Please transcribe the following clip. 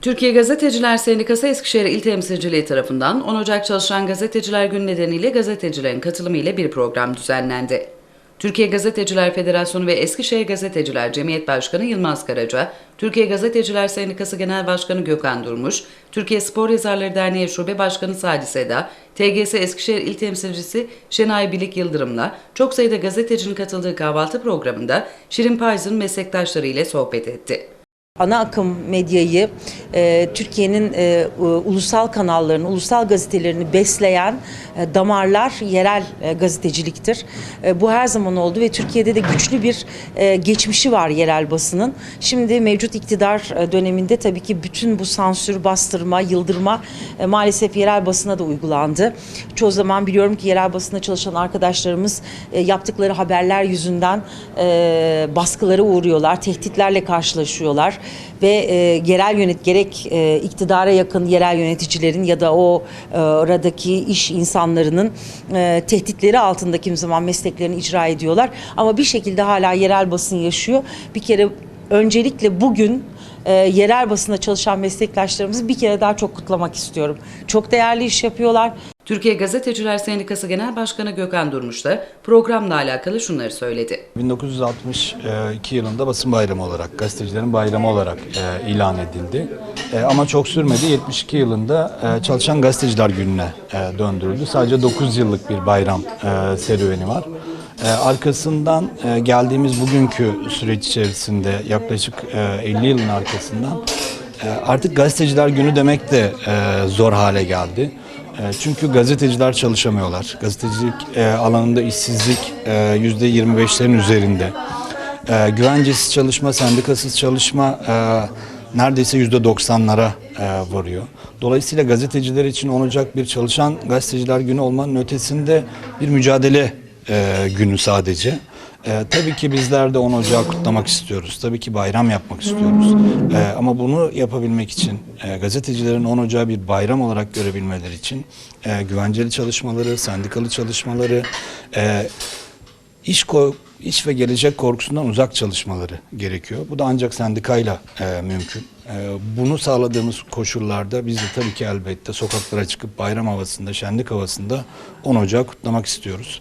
Türkiye Gazeteciler Sendikası Eskişehir İl Temsilciliği tarafından 10 Ocak Çalışan Gazeteciler Günü nedeniyle gazetecilerin katılımı ile bir program düzenlendi. Türkiye Gazeteciler Federasyonu ve Eskişehir Gazeteciler Cemiyet Başkanı Yılmaz Karaca, Türkiye Gazeteciler Sendikası Genel Başkanı Gökhan Durmuş, Türkiye Spor Yazarları Derneği Şube Başkanı Sadi Seda, TGS Eskişehir İl Temsilcisi Şenay Bilik Yıldırım'la çok sayıda gazetecinin katıldığı kahvaltı programında Şirin Payız'ın meslektaşları ile sohbet etti. Ana akım medyayı, e, Türkiye'nin e, ulusal kanallarını, ulusal gazetelerini besleyen e, damarlar yerel e, gazeteciliktir. E, bu her zaman oldu ve Türkiye'de de güçlü bir e, geçmişi var yerel basının. Şimdi mevcut iktidar e, döneminde tabii ki bütün bu sansür, bastırma, yıldırma e, maalesef yerel basına da uygulandı. Çoğu zaman biliyorum ki yerel basında çalışan arkadaşlarımız e, yaptıkları haberler yüzünden e, baskılara uğruyorlar, tehditlerle karşılaşıyorlar ve e, yerel yönet gerek e, iktidara yakın yerel yöneticilerin ya da o e, oradaki iş insanlarının e, tehditleri altında kim zaman mesleklerini icra ediyorlar ama bir şekilde hala yerel basın yaşıyor. Bir kere öncelikle bugün e, yerel basında çalışan meslektaşlarımızı bir kere daha çok kutlamak istiyorum. Çok değerli iş yapıyorlar. Türkiye Gazeteciler Sendikası Genel Başkanı Gökhan Durmuş da programla alakalı şunları söyledi. 1962 yılında basın bayramı olarak, gazetecilerin bayramı olarak e, ilan edildi. E, ama çok sürmedi. 72 yılında e, Çalışan Gazeteciler Günü'ne döndürüldü. Sadece 9 yıllık bir bayram serüveni var. Arkasından geldiğimiz bugünkü süreç içerisinde yaklaşık e, 50 yılın arkasından artık Gazeteciler Günü demek de zor hale geldi. E, Çünkü gazeteciler çalışamıyorlar. Gazetecilik e, alanında işsizlik e, yüzde 25'lerin üzerinde. E, Güvencesiz çalışma, sendikasız çalışma neredeyse yüzde 90'lara e, varıyor. Dolayısıyla gazeteciler için olacak bir çalışan gazeteciler günü olmanın ötesinde bir mücadele günü sadece. E, tabii ki bizler de 10 Ocağı kutlamak istiyoruz. Tabii ki bayram yapmak istiyoruz. E, ama bunu yapabilmek için e, gazetecilerin 10 Ocağı bir bayram olarak görebilmeleri için e, güvenceli çalışmaları, sendikalı çalışmaları, e, iş ko- iş ve gelecek korkusundan uzak çalışmaları gerekiyor. Bu da ancak sendikayla e, mümkün. E, bunu sağladığımız koşullarda biz de tabii ki elbette sokaklara çıkıp bayram havasında, şenlik havasında 10 Ocağı kutlamak istiyoruz.